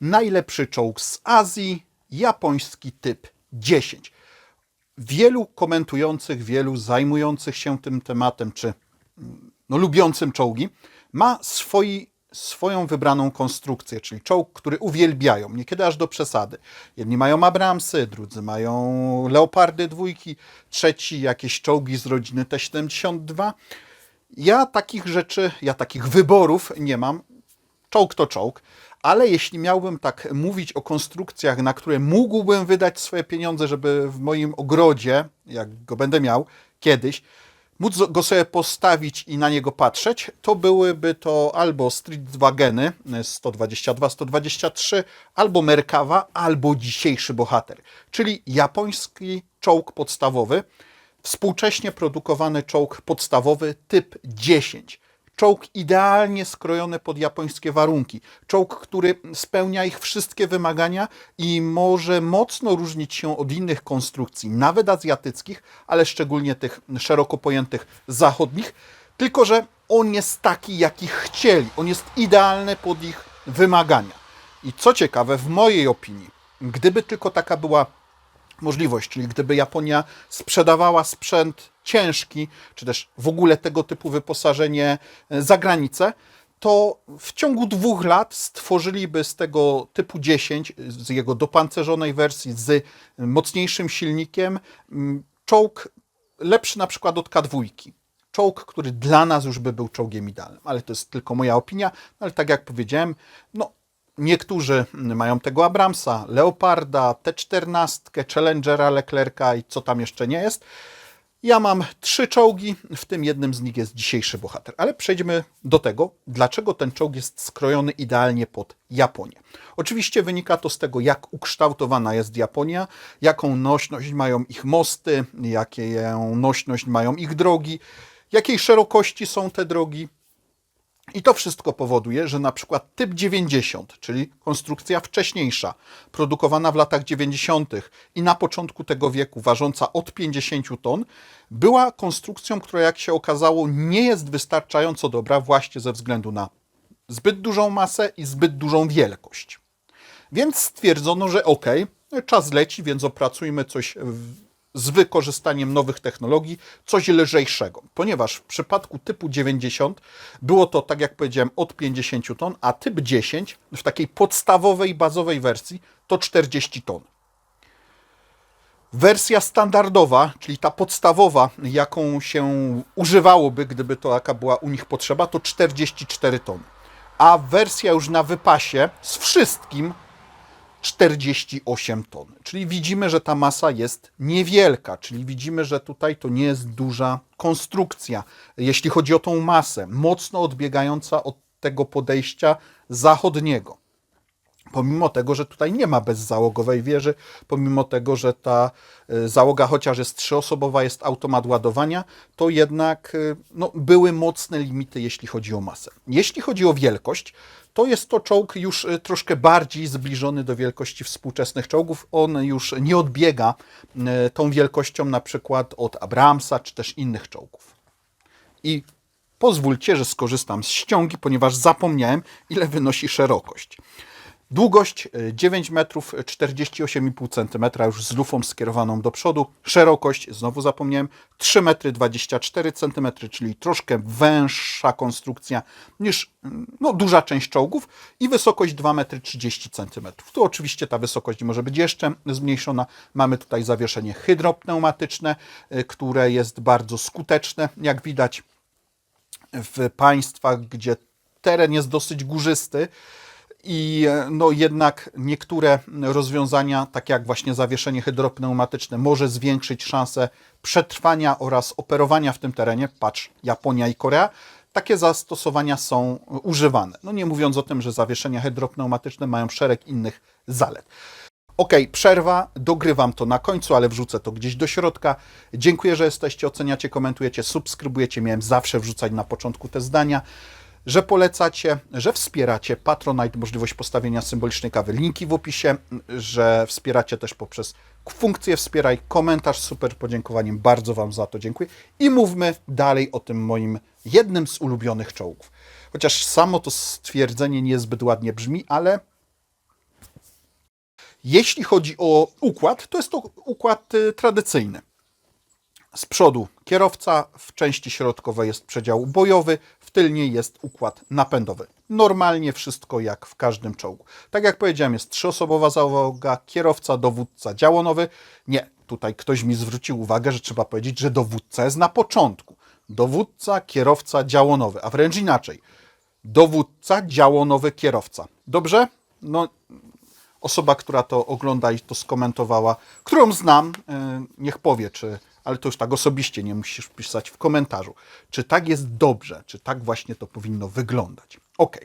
najlepszy czołg z Azji, japoński typ 10. Wielu komentujących, wielu zajmujących się tym tematem, czy no, lubiącym czołgi, ma swoi, swoją wybraną konstrukcję, czyli czołg, który uwielbiają, niekiedy aż do przesady. Jedni mają Abramsy, drudzy mają Leopardy dwójki, trzeci jakieś czołgi z rodziny T-72. Ja takich rzeczy, ja takich wyborów nie mam. Czołg to czołg, ale jeśli miałbym tak mówić o konstrukcjach, na które mógłbym wydać swoje pieniądze, żeby w moim ogrodzie, jak go będę miał kiedyś, móc go sobie postawić i na niego patrzeć, to byłyby to albo Streetwageny 122, 123, albo Merkawa, albo dzisiejszy bohater, czyli japoński czołg podstawowy, współcześnie produkowany czołg podstawowy typ 10. Czołg idealnie skrojony pod japońskie warunki. Czołg, który spełnia ich wszystkie wymagania i może mocno różnić się od innych konstrukcji, nawet azjatyckich, ale szczególnie tych szeroko pojętych zachodnich. Tylko, że on jest taki, jaki chcieli. On jest idealny pod ich wymagania. I co ciekawe, w mojej opinii, gdyby tylko taka była możliwość, czyli gdyby Japonia sprzedawała sprzęt ciężki, czy też w ogóle tego typu wyposażenie e, za granicę, to w ciągu dwóch lat stworzyliby z tego typu 10, z jego dopancerzonej wersji, z mocniejszym silnikiem, czołg lepszy na przykład od K2. Czołg, który dla nas już by był czołgiem idealnym, ale to jest tylko moja opinia. Ale tak jak powiedziałem, no Niektórzy mają tego Abramsa, Leoparda, T-14, Challengera, Leclerca i co tam jeszcze nie jest. Ja mam trzy czołgi, w tym jednym z nich jest dzisiejszy bohater. Ale przejdźmy do tego, dlaczego ten czołg jest skrojony idealnie pod Japonię. Oczywiście wynika to z tego, jak ukształtowana jest Japonia, jaką nośność mają ich mosty, jaką nośność mają ich drogi, jakiej szerokości są te drogi, i to wszystko powoduje, że na przykład typ 90, czyli konstrukcja wcześniejsza, produkowana w latach 90. i na początku tego wieku, ważąca od 50 ton, była konstrukcją, która jak się okazało nie jest wystarczająco dobra właśnie ze względu na zbyt dużą masę i zbyt dużą wielkość. Więc stwierdzono, że ok, czas leci, więc opracujmy coś z wykorzystaniem nowych technologii coś lżejszego, ponieważ w przypadku typu 90 było to, tak jak powiedziałem, od 50 ton, a typ 10 w takiej podstawowej, bazowej wersji to 40 ton. Wersja standardowa, czyli ta podstawowa, jaką się używałoby, gdyby to jaka była u nich potrzeba, to 44 tony. A wersja już na wypasie z wszystkim 48 ton. Czyli widzimy, że ta masa jest niewielka, czyli widzimy, że tutaj to nie jest duża konstrukcja, jeśli chodzi o tą masę, mocno odbiegająca od tego podejścia zachodniego. Pomimo tego, że tutaj nie ma bezzałogowej wieży, pomimo tego, że ta y, załoga, chociaż jest trzyosobowa, jest automat ładowania, to jednak y, no, były mocne limity, jeśli chodzi o masę. Jeśli chodzi o wielkość, to jest to czołg już y, troszkę bardziej zbliżony do wielkości współczesnych czołgów. On już nie odbiega tą wielkością na przykład od Abramsa czy też innych czołgów. I pozwólcie, że skorzystam z ściągi, ponieważ zapomniałem, ile wynosi szerokość. Długość 9 metrów 48,5 cm już z lufą skierowaną do przodu. Szerokość, znowu zapomniałem, 3 metry 24 cm, czyli troszkę węższa konstrukcja niż no, duża część czołgów i wysokość 2 metry 30 cm. Tu oczywiście ta wysokość może być jeszcze zmniejszona. Mamy tutaj zawieszenie hydropneumatyczne, y, które jest bardzo skuteczne, jak widać w państwach, gdzie teren jest dosyć górzysty, i no jednak niektóre rozwiązania, tak jak właśnie zawieszenie hydropneumatyczne, może zwiększyć szanse przetrwania oraz operowania w tym terenie. Patrz, Japonia i Korea. Takie zastosowania są używane. No nie mówiąc o tym, że zawieszenia hydropneumatyczne mają szereg innych zalet. Ok, przerwa, dogrywam to na końcu, ale wrzucę to gdzieś do środka. Dziękuję, że jesteście, oceniacie, komentujecie, subskrybujecie. Miałem zawsze wrzucać na początku te zdania że polecacie, że wspieracie Patronite, możliwość postawienia symbolicznej kawy, linki w opisie, że wspieracie też poprzez funkcję wspieraj, komentarz super podziękowaniem, bardzo Wam za to dziękuję i mówmy dalej o tym moim jednym z ulubionych czołgów. Chociaż samo to stwierdzenie nie zbyt ładnie brzmi, ale Jeśli chodzi o układ, to jest to układ y, tradycyjny. Z przodu kierowca, w części środkowej jest przedział bojowy, w tylniej jest układ napędowy. Normalnie wszystko jak w każdym czołgu. Tak jak powiedziałem, jest trzyosobowa załoga, kierowca, dowódca działonowy. Nie, tutaj ktoś mi zwrócił uwagę, że trzeba powiedzieć, że dowódca jest na początku. Dowódca, kierowca, działonowy, a wręcz inaczej. Dowódca, działonowy, kierowca. Dobrze? No, osoba, która to ogląda i to skomentowała, którą znam, e, niech powie, czy, ale to już tak osobiście nie musisz pisać w komentarzu, czy tak jest dobrze, czy tak właśnie to powinno wyglądać. Ok.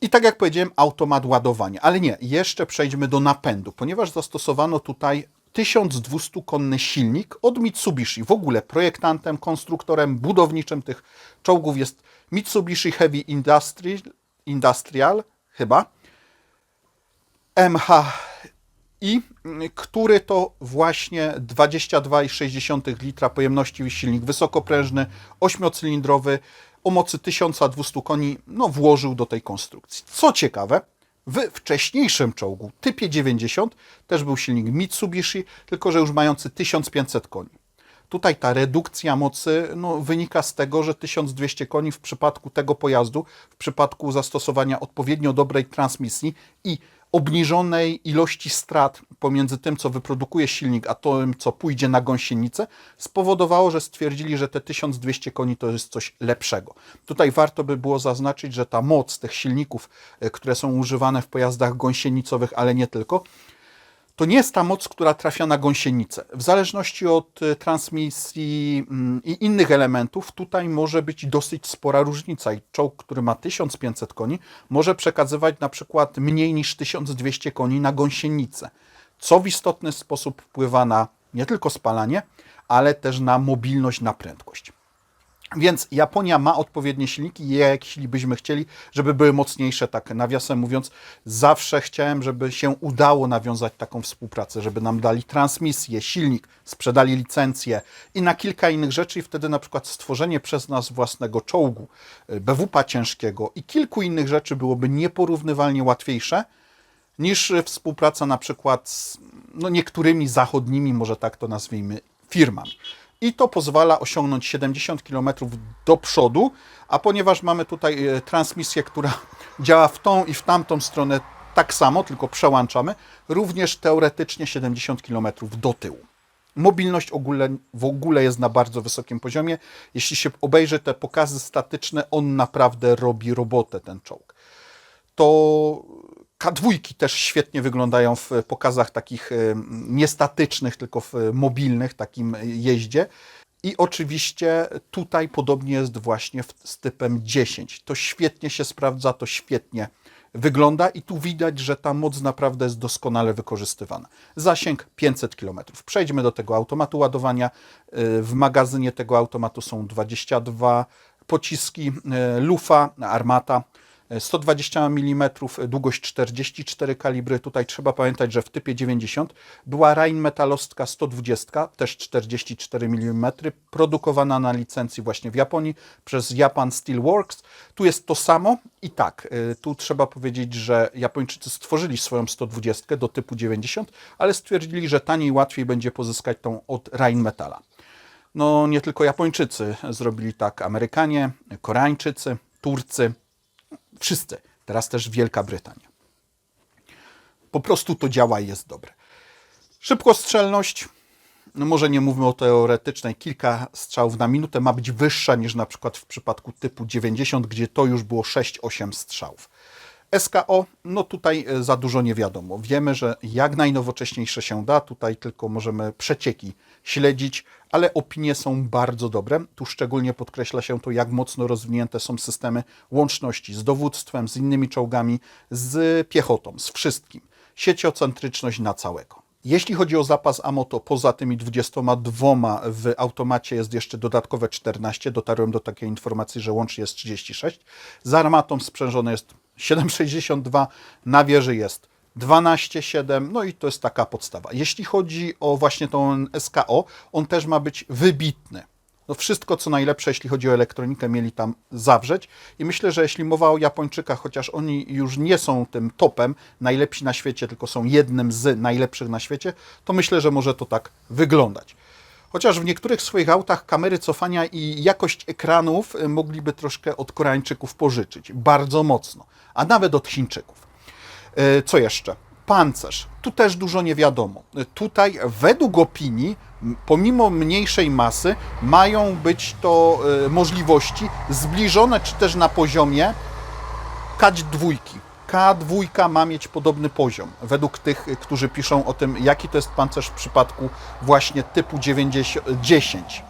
I tak jak powiedziałem, automat ładowania, ale nie, jeszcze przejdźmy do napędu, ponieważ zastosowano tutaj 1200-konny silnik od Mitsubishi. W ogóle projektantem, konstruktorem budowniczym tych czołgów jest Mitsubishi Heavy Industry, Industrial, chyba. MHI, który to właśnie 22,6 litra pojemności silnik wysokoprężny, ośmiocylindrowy o mocy 1200 koni no, włożył do tej konstrukcji. Co ciekawe, w wcześniejszym czołgu, typie 90, też był silnik Mitsubishi, tylko że już mający 1500 koni. Tutaj ta redukcja mocy no, wynika z tego, że 1200 koni w przypadku tego pojazdu, w przypadku zastosowania odpowiednio dobrej transmisji i obniżonej ilości strat pomiędzy tym, co wyprodukuje silnik, a tym, co pójdzie na gąsienicę, spowodowało, że stwierdzili, że te 1200 koni to jest coś lepszego. Tutaj warto by było zaznaczyć, że ta moc tych silników, e, które są używane w pojazdach gąsienicowych, ale nie tylko, to nie jest ta moc, która trafia na gąsienicę. W zależności od y, transmisji mm, i innych elementów, tutaj może być dosyć spora różnica. I czołg, który ma 1500 koni, może przekazywać na przykład mniej niż 1200 koni na gąsienicę, co w istotny sposób wpływa na nie tylko spalanie, ale też na mobilność, na prędkość. Więc Japonia ma odpowiednie silniki, jeśli byśmy chcieli, żeby były mocniejsze, tak nawiasem mówiąc, zawsze chciałem, żeby się udało nawiązać taką współpracę, żeby nam dali transmisję, silnik, sprzedali licencję i na kilka innych rzeczy i wtedy na przykład stworzenie przez nas własnego czołgu, y, BWP ciężkiego i kilku innych rzeczy byłoby nieporównywalnie łatwiejsze niż współpraca na przykład z no, niektórymi zachodnimi, może tak to nazwijmy, firmami i to pozwala osiągnąć 70 km do przodu, a ponieważ mamy tutaj e, transmisję, która działa w tą i w tamtą stronę tak samo, tylko przełączamy, również teoretycznie 70 km do tyłu. Mobilność w ogóle jest na bardzo wysokim poziomie. Jeśli się obejrzy te pokazy statyczne, on naprawdę robi robotę, ten czołg. To K2 też świetnie wyglądają w pokazach takich niestatycznych, tylko w mobilnych, takim jeździe. I oczywiście tutaj podobnie jest właśnie z typem 10. To świetnie się sprawdza, to świetnie wygląda i tu widać, że ta moc naprawdę jest doskonale wykorzystywana. Zasięg 500 km. Przejdźmy do tego automatu ładowania. W magazynie tego automatu są 22 pociski Lufa, armata 120 mm, długość 44 kalibry. Tutaj trzeba pamiętać, że w typie 90 była Rheinmetallowska 120, też 44 mm, produkowana na licencji właśnie w Japonii przez Japan Steelworks. Tu jest to samo i tak, y, tu trzeba powiedzieć, że Japończycy stworzyli swoją 120 do typu 90, ale stwierdzili, że taniej łatwiej będzie pozyskać tą od Rheinmetalla. No nie tylko Japończycy zrobili tak, Amerykanie, Koreańczycy, Turcy, Wszyscy. Teraz też Wielka Brytania. Po prostu to działa i jest dobre. Szybkostrzelność, no może nie mówmy o teoretycznej, kilka strzałów na minutę ma być wyższa niż na przykład w przypadku typu 90, gdzie to już było 6-8 strzałów. SKO, no tutaj e, za dużo nie wiadomo. Wiemy, że jak najnowocześniejsze się da, tutaj tylko możemy przecieki śledzić, ale opinie są bardzo dobre. Tu szczególnie podkreśla się to, jak mocno rozwinięte są systemy łączności z dowództwem, z innymi czołgami, z piechotą, z wszystkim. Sieciocentryczność na całego. Jeśli chodzi o zapas AMO, to poza tymi 22 w automacie jest jeszcze dodatkowe 14. Dotarłem do takiej informacji, że łącznie jest 36. Z armatą sprzężone jest 7,62, na wieży jest 12,7, no i to jest taka podstawa. Jeśli chodzi o właśnie tą SKO, on też ma być wybitny. no wszystko co najlepsze, jeśli chodzi o elektronikę, mieli tam zawrzeć. I myślę, że jeśli mowa o Japończykach, chociaż oni już nie są tym topem, najlepsi na świecie, tylko są jednym z najlepszych na świecie, to myślę, że może to tak wyglądać. Chociaż w niektórych swoich autach kamery cofania i jakość ekranów y, mogliby troszkę od Koreańczyków pożyczyć. Bardzo mocno. A nawet od Chińczyków. E, Co jeszcze? Pancerz. Tu też dużo nie wiadomo. E, Tutaj według opinii, pomimo mniejszej masy, mają być to e, możliwości zbliżone, czy też na poziomie K2. K2 ma mieć podobny poziom, według tych, którzy piszą o tym, jaki to jest pancerz w przypadku właśnie typu 90, 10.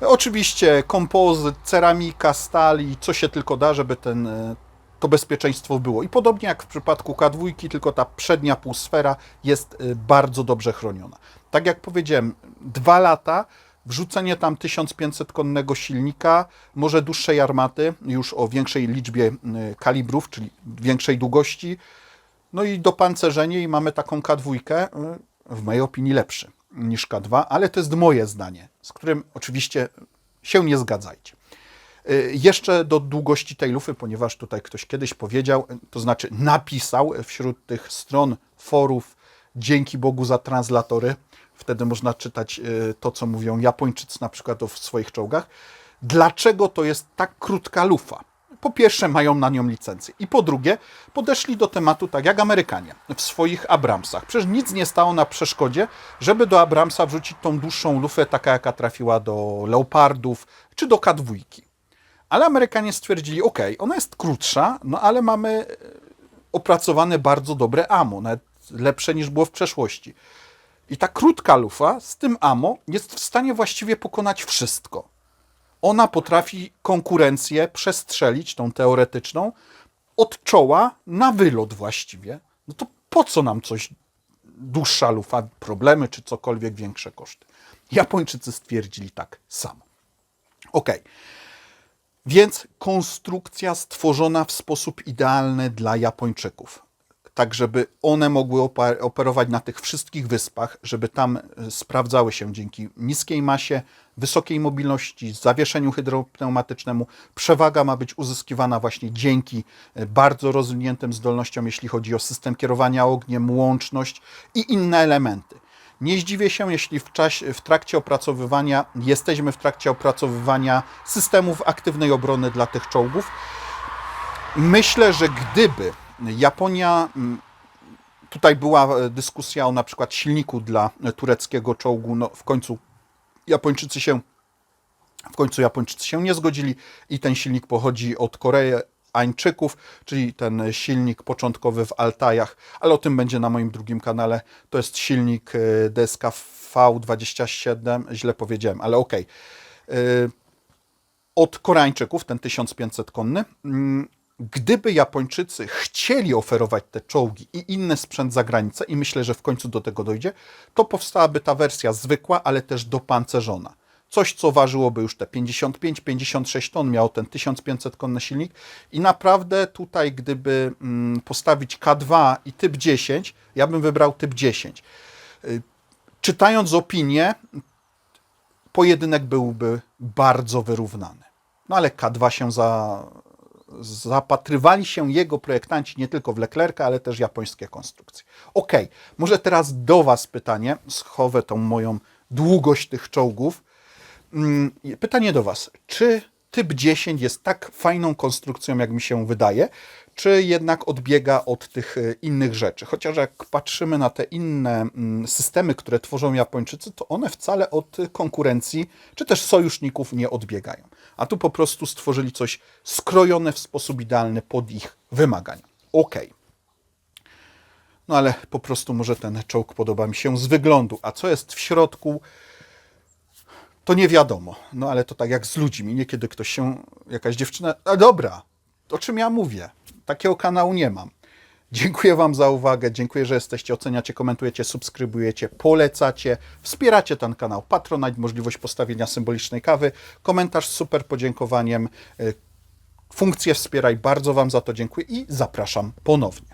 Oczywiście kompozyt, ceramika, stali, co się tylko da, żeby ten, e, to bezpieczeństwo było. I podobnie jak w przypadku K2, tylko ta przednia półsfera jest e, bardzo dobrze chroniona. Tak jak powiedziałem, dwa lata, wrzucenie tam 1500 konnego silnika, może dłuższej armaty, już o większej liczbie e, kalibrów, czyli większej długości, no i dopancerzenie i mamy taką K2, e, w mojej opinii lepszy niż K2, ale to jest moje zdanie, z którym oczywiście się nie zgadzajcie. Y, Jeszcze do długości tej lufy, ponieważ tutaj ktoś kiedyś powiedział, y, to znaczy napisał wśród tych stron, forów, dzięki Bogu za translatory, wtedy można czytać y, to, co mówią Japończycy na przykład o swoich czołgach, dlaczego to jest tak krótka lufa. Po pierwsze, mają na nią licencję. I po drugie, podeszli do tematu tak jak Amerykanie w swoich Abramsach. Przecież nic nie stało na przeszkodzie, żeby do Abramsa wrzucić tą dłuższą lufę, taka jaka trafiła do Leopardów czy do K2. Ale Amerykanie stwierdzili, ok, ona jest krótsza, no ale mamy e, opracowane bardzo dobre ammo, nawet lepsze niż było w przeszłości. I ta krótka lufa z tym ammo jest w stanie właściwie pokonać wszystko. Ona potrafi konkurencję przestrzelić, tą teoretyczną, od czoła na wylot właściwie. No to po co nam coś dłuższa lufa, problemy czy cokolwiek większe koszty? Japończycy stwierdzili tak samo. Okej. Więc konstrukcja stworzona w sposób idealny dla Japończyków. Tak, żeby one mogły operować na tych wszystkich wyspach, żeby tam e, sprawdzały się dzięki niskiej masie, wysokiej mobilności, zawieszeniu hydropneumatycznemu. Przewaga ma być uzyskiwana właśnie dzięki e, bardzo rozwiniętym zdolnościom, jeśli chodzi o system kierowania ogniem, łączność i inne elementy. Nie zdziwię się, jeśli w, czasie, w trakcie opracowywania, jesteśmy w trakcie opracowywania systemów aktywnej obrony dla tych czołgów. Myślę, że gdyby Japonia, mm, tutaj była e, dyskusja o na przykład silniku dla e, tureckiego czołgu, no w końcu Japończycy się w końcu Japończycy się nie zgodzili i ten silnik pochodzi od Koreańczyków, czyli ten silnik początkowy w Altajach, ale o tym będzie na moim drugim kanale. To jest silnik e, DSK V27, źle powiedziałem, ale okej. E, Od Koreańczyków, ten 1500 konny. Gdyby Japończycy chcieli oferować te czołgi i inny sprzęt za granicę, i myślę, że w końcu do tego dojdzie, to powstałaby ta wersja zwykła, ale też dopancerzona. Coś, co ważyłoby już te 55-56 ton, miało ten 1500 konny silnik i naprawdę tutaj, gdyby mm, postawić K2 i typ 10, ja bym wybrał typ 10. Y, Czytając opinię, pojedynek byłby bardzo wyrównany. No ale K2 się za, zapatrywali się jego projektanci nie tylko w Leclerca, ale też japońskie konstrukcje. Ok, może teraz do Was pytanie, schowę tą moją długość tych czołgów. Mm, Pytanie do Was, czy typ 10 jest tak fajną konstrukcją, jak mi się wydaje, czy jednak odbiega od tych e, innych rzeczy? Chociaż jak patrzymy na te inne mm, systemy, które tworzą Japończycy, to one wcale od konkurencji, czy też sojuszników nie odbiegają. A tu po prostu stworzyli coś skrojone w sposób idealny pod ich wymagania. Okej. No ale po prostu może ten czołg podoba mi się z wyglądu. A co jest w środku, to nie wiadomo. No ale to tak jak z ludźmi. Niekiedy ktoś się, jakaś dziewczyna, a dobra, o czym ja mówię? Takiego kanału nie mam. Dziękuję Wam za uwagę. Dziękuję, że jesteście, oceniacie, komentujecie, subskrybujecie, polecacie, wspieracie ten kanał. Patronite, możliwość postawienia symbolicznej kawy, komentarz z super podziękowaniem, y, funkcję wspieraj. Bardzo Wam za to dziękuję i zapraszam ponownie.